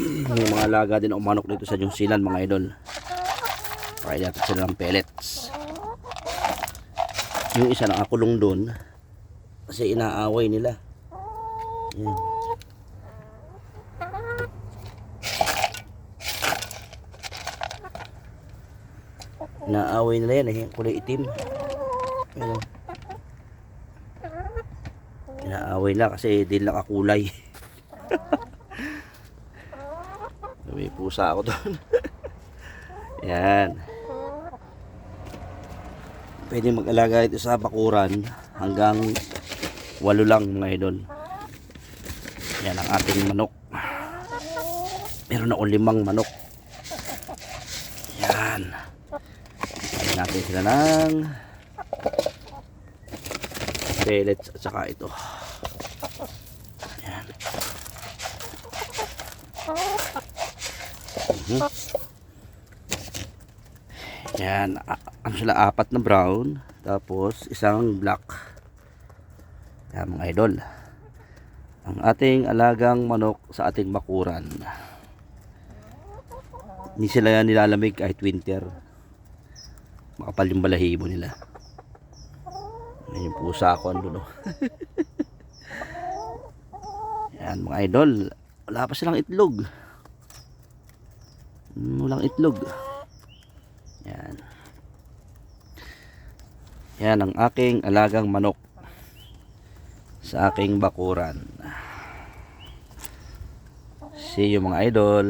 May mga alaga din ang manok dito sa New Zealand mga idol. Kaya natin sila ng pellets. Yung isa nakakulong doon kasi inaaway nila. Yan. Inaaway nila yan eh, kulay itim. Ano? Inaaway nila kasi di nakakulay. May pusa ako doon. Yan. Pwede mag-alaga ito sa bakuran hanggang walo lang mga idol. Yan ang ating manok. Meron na limang manok. Yan. Lagyan natin sila ng pellets at saka ito. Yan. Mhm. Yan, ano sila apat na brown, tapos isang black. Yan mga idol. Ang ating alagang manok sa ating bakuran. Hindi sila yan nilalamig kahit winter. Makapal yung balahibo nila. Yan yung pusa ko andun. Yan mga idol. Wala pa silang itlog. Walang itlog. Yan. Yan ang aking alagang manok sa aking bakuran. See you mga idol.